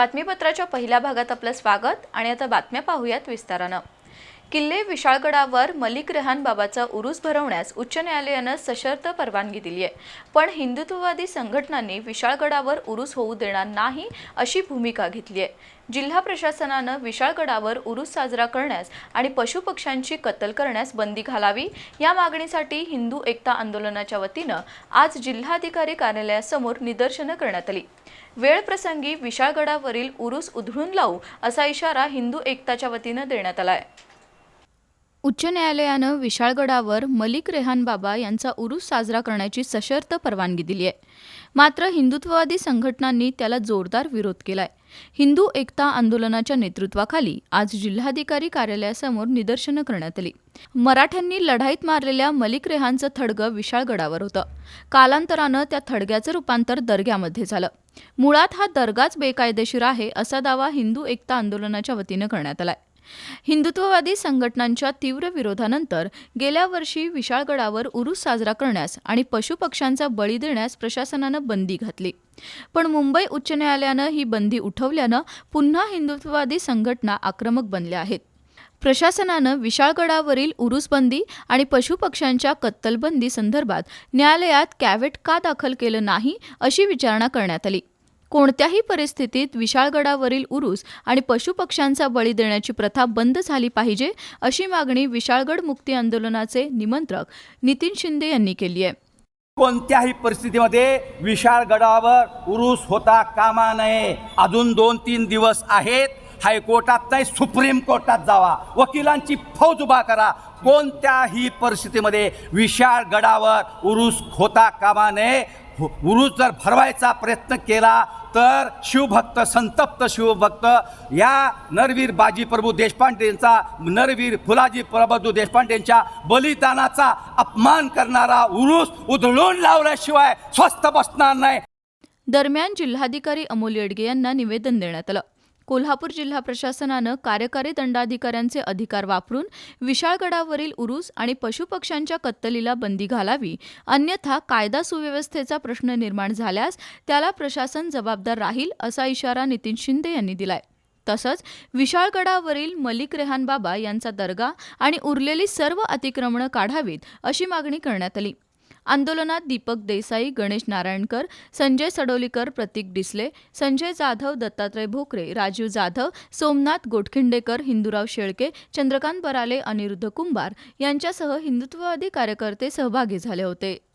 बातमीपत्राच्या पहिल्या भागात आपलं स्वागत आणि आता बातम्या पाहूयात विस्तारानं. किल्ले विशाळगडावर मलिक रेहानबाबाचा उरुस उरूस भरवण्यास उच्च न्यायालयानं सशर्त परवानगी दिली आहे पण हिंदुत्ववादी संघटनांनी विशाळगडावर उरूस होऊ देणार नाही अशी भूमिका घेतली आहे जिल्हा प्रशासनानं विशाळगडावर उरूस साजरा करण्यास आणि पशुपक्ष्यांची कत्तल करण्यास बंदी घालावी या मागणीसाठी हिंदू एकता आंदोलनाच्या वतीनं आज जिल्हाधिकारी कार्यालयासमोर निदर्शनं करण्यात आली. वेळ प्रसंगी विशाळगडावरील उरूस उधळून लावू असा इशारा हिंदू एकताच्या वतीनं देण्यात आला आहे उच्च न्यायालयानं विशाळगडावर मलिक रेहान बाबा यांचा उरूस साजरा करण्याची सशर्त परवानगी दिली आहे. मात्र हिंदुत्ववादी संघटनांनी त्याला जोरदार विरोध केलाय. हिंदू एकता आंदोलनाच्या नेतृत्वाखाली आज जिल्हाधिकारी कार्यालयासमोर निदर्शनं करण्यात आली. मराठ्यांनी लढाईत मारलेल्या मलिक रेहानचं थडगं विशाळगडावर होतं. कालांतरानं त्या थडग्याचं रूपांतर दर्ग्यामध्ये झालं. मुळात हा दर्गाच बेकायदेशीर आहे असा दावा हिंदू एकता आंदोलनाच्या वतीनं करण्यात आलाय. हिंदुत्ववादी संघटनांच्या तीव्र विरोधानंतर गेल्या वर्षी विशाळगडावर उरूस साजरा करण्यास आणि पशुपक्ष्यांचा बळी देण्यास प्रशासनानं बंदी घातली. पण मुंबई उच्च न्यायालयानं ही बंदी उठवल्यानं पुन्हा हिंदुत्ववादी संघटना आक्रमक बनल्या आहेत. प्रशासनानं विशाळगडावरील उरूसबंदी आणि पशुपक्ष्यांच्या कत्तलबंदी संदर्भात न्यायालयात कॅव्हेट का दाखल केलं नाही अशी विचारणा करण्यात आली. कोणत्याही परिस्थितीत विशाळगडावरील उरूस आणि पशुपक्ष्यांचा बळी देण्याची प्रथा बंद झाली पाहिजे अशी मागणी विशाळगड मुक्ती आंदोलनाचे निमंत्रक नितीन शिंदे यांनी केली आहे. कोणत्याही परिस्थितीमध्ये विशाळगडावर उरूस होता कामा नये. अजून दोन तीन दिवस आहेत. हायकोर्टात नाही सुप्रीम कोर्टात जावा. वकिलांची फौज उभा करा. कोणत्याही परिस्थितीमध्ये विशाळगडावर उरूस होता कामा नये. उरुस उरूस जर भरवायचा प्रयत्न केला तर शिवभक्त संतप्त शिवभक्त या नरवीर बाजी प्रभू देशपांडेंचा नरवीर फुलाजी प्रभू देशपांडेंच्या बलिदानाचा अपमान करणारा उरुस उधळून लावल्याशिवाय स्वस्थ बसणार नाही. दरम्यान जिल्हाधिकारी अमोल येडगे यांना निवेदन देण्यात आलं. कोल्हापूर जिल्हा प्रशासनानं कार्यकारी दंडाधिकाऱ्यांचे अधिकार वापरून विशाळगडावरील उरूस आणि पशुपक्ष्यांच्या कत्तलीला बंदी घालावी अन्यथा कायदा सुव्यवस्थेचा प्रश्न निर्माण झाल्यास त्याला प्रशासन जबाबदार राहील असा इशारा नितीन शिंदे यांनी दिलाय. तसंच विशाळगडावरील मलिक रेहान बाबा यांचा दर्गा आणि उरलेली सर्व अतिक्रमणं काढावीत अशी मागणी करण्यात आली. आंदोलनात दीपक देसाई गणेश नारायणकर संजय सडोलीकर प्रतीक डिसले संजय जाधव दत्तात्रय भोकरे राजीव जाधव सोमनाथ गोटखिंडेकर हिंदुराव शेळके चंद्रकांत बराले अनिरुद्ध कुंभार यांच्यासह हिंदुत्ववादी कार्यकर्ते सहभागी झाले होते.